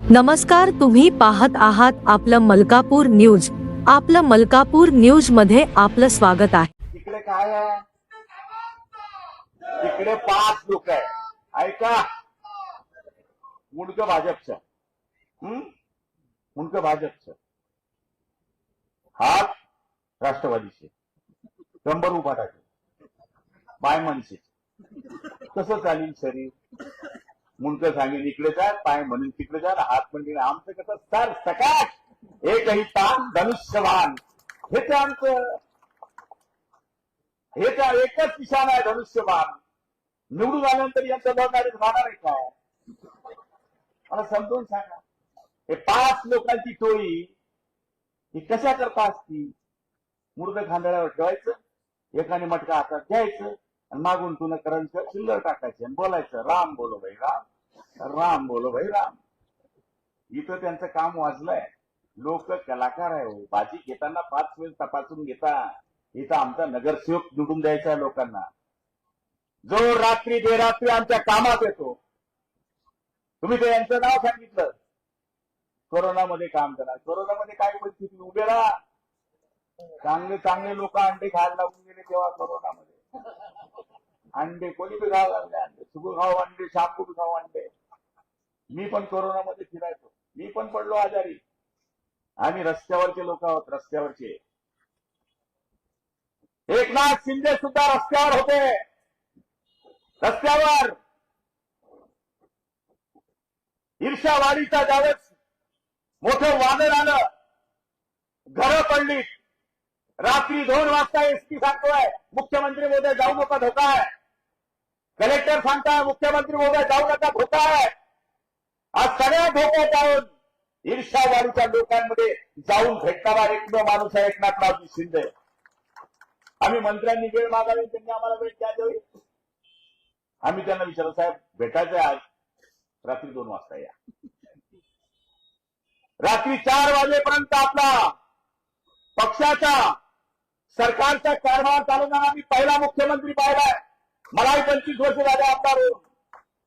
नमस्कार तुम्ही पाहत आहात आपलं मलकापूर न्यूज. आपलं मलकापूर न्यूजमध्ये आपलं स्वागत आहे. इकडे काय आहे? तिकडे पाच लोक आहे. ऐका. मुंडक भाजपचं. हं? मुंडक भाजपचं. हात राष्ट्रवादीचे. कंबर उभा टाकेल पाय मनसे कसं चालेल शरीर? मुंडक सांगेल इकडे जा पाय म्हणून तिकडे जा हात म्हणजे आमचं कसं सर सकाश एकही ताण धनुष्यवान. हे तर आमचं हे त्या एकच निशाण आहे धनुष्यबाण निवडून आल्यानंतर यांचं जबाबदारी राहणार आहे काय मला समजून सांगा. हे पाच लोकांची टोळी ही कशा करता असती? मुर्द खांदळ्यावर ठेवायचं एकाने मटका हातात घ्यायचं आणि मागून तुला करायचं चिल्लर टाकायचे आणि बोलायचं राम बोलो भाई राम. राम बोलो भाई राम. इथं त्यांचं काम वाजलंय. लोक कलाकार आहे हो. भाजी घेताना पाच वेळ तपासून घेता. इथं आमचा नगरसेवक निवडून द्यायचा आहे लोकांना. जो रात्री बेरात्री आमच्या कामात येतो. तुम्ही ते यांचं नाव सांगितलं. कोरोनामध्ये काम करा. कोरोनामध्ये काय परिस्थिती? उभे राहा. चांगले चांगले लोक अंडे खायला लागून गेले तेव्हा कोरोनामध्ये. अंडे कोणी बी खावं लागले अंडे सुगू खाऊ अंडे शापू बी खाऊ अंडे. मी पण कोरोनामध्ये फिरायचो. मी पण पडलो आजारी. आम्ही रस्त्यावरचे लोक आहोत रस्त्यावरचे. एकनाथ शिंदे सुद्धा रस्त्यावर होते. रस्त्यावर. ईर्षावाडीचा ज्यावेळेस मोठं वादळ आलं. घरं पडली रात्री दोन वाजता एसटी सांगतोय मुख्यमंत्री मोदी जाऊ नका धोका आहे. कलेक्टर सांगताय मुख्यमंत्री मोदय जाऊ नका धोका आहे. आज सगळ्या धोक्यात जाऊन ईर्षावाडीच्या लोकांमध्ये जाऊन भेटणारा एकमेव माणूस आहे एकनाथरावजी शिंदे. आम्ही मंत्र्यांनी वेळ मागावी त्यांनी आम्हाला वेळ द्यावी आम्ही त्यांना विचारलं साहेब भेटायचंय आज. रात्री दोन वाजता या. रात्री चार वाजेपर्यंत आपला पक्षाचा सरकारचा कारभार चालवणारा आम्ही पहिला मुख्यमंत्री पाहिलाय. मलाही पंचवीस वर्ष झाले आमदार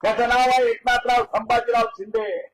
त्याचं नाव आहे एकनाथराव संभाजीराव शिंदे.